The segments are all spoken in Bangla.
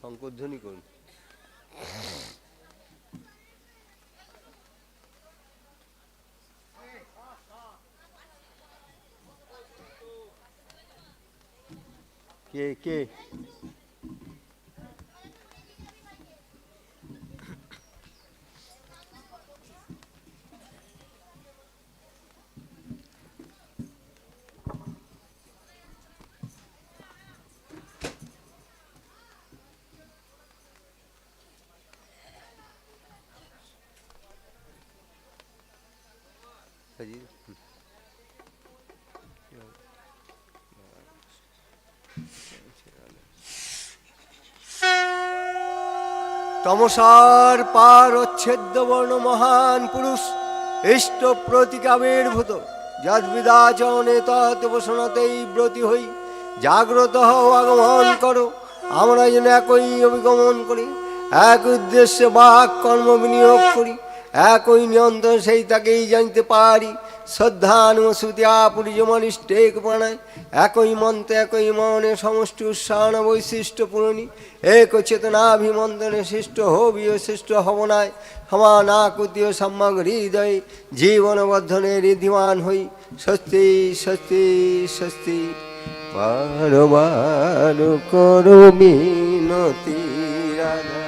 শঙ্করধ্বনি করুন। কে কে? তমসার পার অচ্ছেদ্য বর্ণ মহান পুরুষ, ইষ্ট প্রতিকাবির্ভূত, যদ্বিদাচরণে তৎবসনতেই ব্রতী হই। জাগ্রত হও, আগমন করো, আমরা যেন একই অভিগমন করি, এক উদ্দেশ্যে বাক কর্ম বিনিয়োগ করি। একই নিয়ন্ত্রণ সেই তাকেই জানতে পারি। শ্রদ্ধানুসুতিয়া পরিযমনিষ্টেক প্রাণায়। একই মন্ত্রে একই মনে সমষ্টি উৎসাহন বৈশিষ্ট্য পূরণী। এক চেতনাভিমন্ত্রণে সৃষ্ট হবিও সৃষ্ট হবনায়। সমানা কুতীয় সম্যক হৃদয় জীবন বর্ধনে ঋদ্ধিমান হই। স্বস্তি স্বস্তি স্বস্তি। বারবার করো মিনতি রাধা।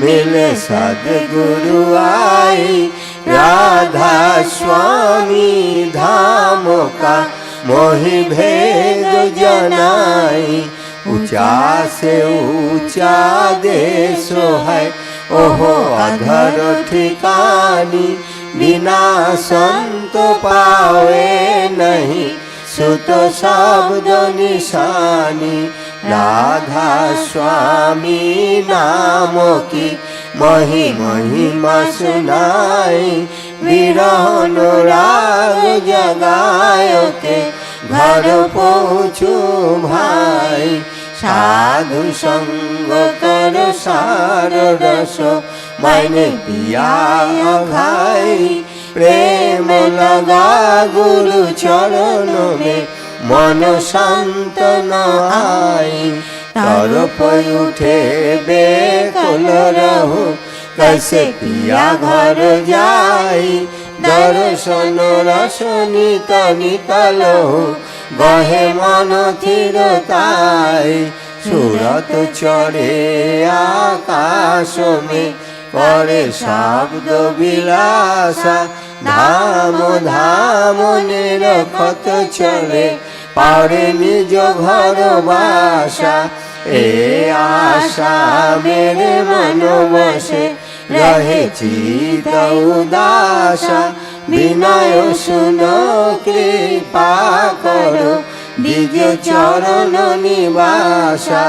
मिले सदगुरु आई राधा स्वामी धाम का मोहि भेद जनाई ऊँचा से ऊँचा देश है, ओहो अधर ठिकानी, बिना संत पावे नहीं, सुत शब्द निशानी রাধা স্বামী নাম কি মহি মহিমা শুনাই বিরহন রাগ জগায়কে ঘর পৌঁছু ভাই। সাধু সঙ্গ কর সার রস মাইনে পিয়া ভাই প্রেম লগা গুরু চরণ में मन शांत न आई तरफ उठे बेकुल रहो कैसे पिया घर जाई दर्शन रसनी तनी तलहु गहे मन थिरताई सूरत चढ़े आकाश में करे शब्द विलासा धाम धाम निरखत चले पारे निज घर बासा ए आशा मेरे मन बसे रहे चित उदासा বিনয় শুনো কৃপা করো নিজ চরণ নিবাসা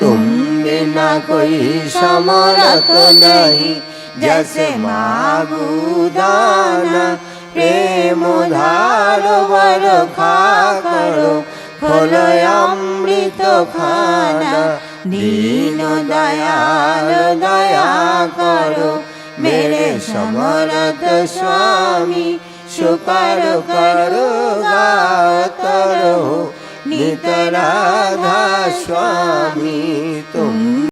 তুম বিনা কই সমরত नहीं जैसे मागू दाना প্রেম ধার বর খা করো, খোলো অমৃত খানা, দীন দয়াল দয়া করো। মেরে সমরত স্বামী সুকর করো, গাতর। নিতরাধা স্বামী, তুম